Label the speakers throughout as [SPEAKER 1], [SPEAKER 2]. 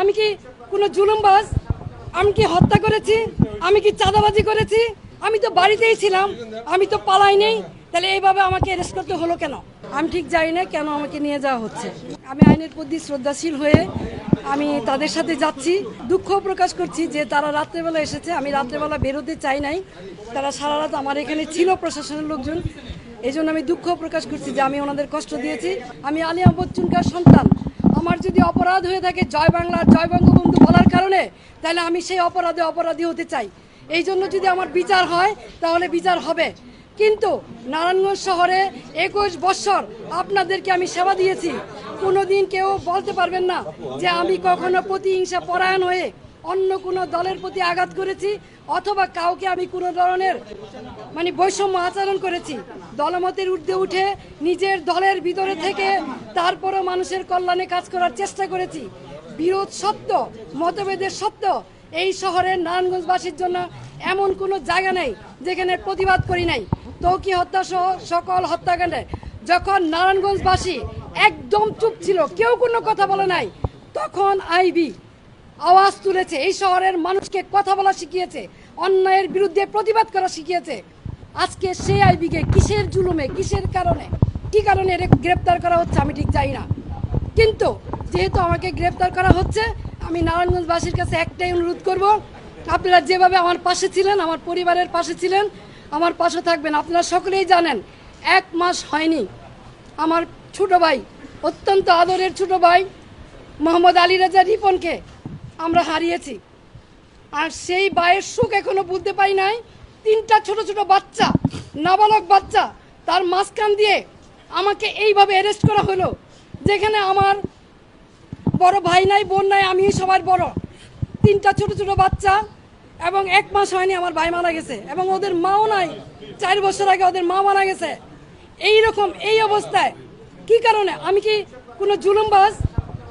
[SPEAKER 1] আমি কি কোনো জুলুমবাজ? আমি কি হত্যা করেছি? আমি কি চাঁদাবাজি করেছি? আমি তো বাড়িতেই ছিলাম, আমি তো পালাই নেই তাহলে এইভাবে আমাকে অ্যারেস্ট করতে হলো কেন? আমি ঠিক জানি না কেন আমাকে নিয়ে যাওয়া হচ্ছে। আমি আইনের প্রতি শ্রদ্ধাশীল হয়ে আমি তাদের সাথে যাচ্ছি। দুঃখ প্রকাশ করছি যে তারা রাত্রেবেলা এসেছে। আমি রাত্রেবেলা বেরোতে চাই নাই। তারা সারা রাত আমার এখানে ছিল প্রশাসনের লোকজন। এই আমি দুঃখ প্রকাশ করছি যে আমি ওনাদের কষ্ট দিয়েছি। আমি আলিয়া বচ্চুনকার সন্তান। আমার যদি অপরাধ হয়ে থাকে, জয় বাংলা জয় বঙ্গবন্ধু বলার কারণে, তাহলে আমি সেই অপরাধে অপরাধী হতে চাই। এই জন্য যদি আমার বিচার হয়, তাহলে বিচার হবে। কিন্তু নারায়ণগঞ্জ শহরে একুশ বৎসর আপনাদেরকে আমি সেবা দিয়েছি। কোনো দিন কেউ বলতে পারবেন না যে আমি কখনো প্রতিহিংসা পরায়ণ হয়ে অন্য কোনো দলের প্রতি আঘাত করেছি অথবা কাউকে আমি কোনো ধরনের মানে বৈষম্য আচরণ করেছি। দলমতের ঊর্ধ্বে উঠে নিজের দলের ভিতরে থেকে তারপরও মানুষের কল্যাণে কাজ করার চেষ্টা করেছি। বিরোধ সত্য, মতভেদের সত্য, এই শহরের নারায়ণগঞ্জবাসীর জন্য এমন কোনো জায়গা নেই যেখানে প্রতিবাদ করি নাই। তৌকি হত্যা সহ সকল হত্যাকাণ্ডে যখন নারায়ণগঞ্জবাসী একদম চুপ ছিল, কেউ কোনো কথা বলে নাই, তখন আইবি আওয়াজ তুলেছে। এই শহরের মানুষকে কথা বলা শিখিয়েছে, অন্যায়ের বিরুদ্ধে প্রতিবাদ করা শিখিয়েছে। আজকে সেই আইবিকে কিসের জুলুমে, কিসের কারণে, কি কারণে গ্রেপ্তার করা হচ্ছে আমি ঠিক জানি না। কিন্তু যেহেতু আমাকে গ্রেপ্তার করা হচ্ছে, আমি নারায়ণগঞ্জবাসীর কাছে একটাই অনুরোধ করব, আপনারা যেভাবে আমার পাশে ছিলেন, আমার পরিবারের পাশে ছিলেন, আমার পাশে থাকবেন। আপনারা সকলেই জানেন, এক মাস হয়নি। আমার ছোট ভাই, অত্যন্ত আদরের ছোট ভাই, মোহাম্মদ আলী রাজা রিপনকে আমরা হারিয়েছি। আর সেই বায়ের সুখ এখনও বুঝতে পাই নাই। তিনটা ছোট ছোট বাচ্চা, নাবালক বাচ্চা, তার মাঝখান দিয়ে আমাকে এইভাবে অ্যারেস্ট করা হলো, যেখানে আমার বড় ভাই নাই, বোন নাই, আমি সবার বড়। তিনটা ছোট ছোট বাচ্চা এবং এক মাস হয়নি আমার ভাই মারা গেছে এবং ওদের মাও নাই, চার বছর আগে ওদের মা মারা গেছে। এই রকম এই অবস্থায় কি কারণে? আমি কি কোনো জুলুমবাজ?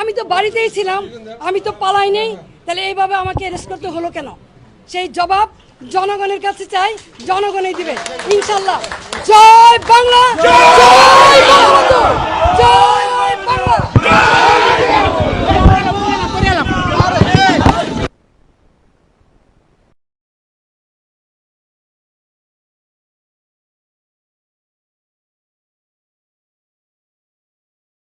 [SPEAKER 1] আমি তো বাড়িতেই ছিলাম, আমি তো পালাই নেই, তাহলে এইভাবে আমাকে অ্যারেস্ট করতে হলো কেন? সেই জবাব জনগণের কাছে চাই, জনগণই দিবে। ইনশাল্লাহ। জয় বাংলা!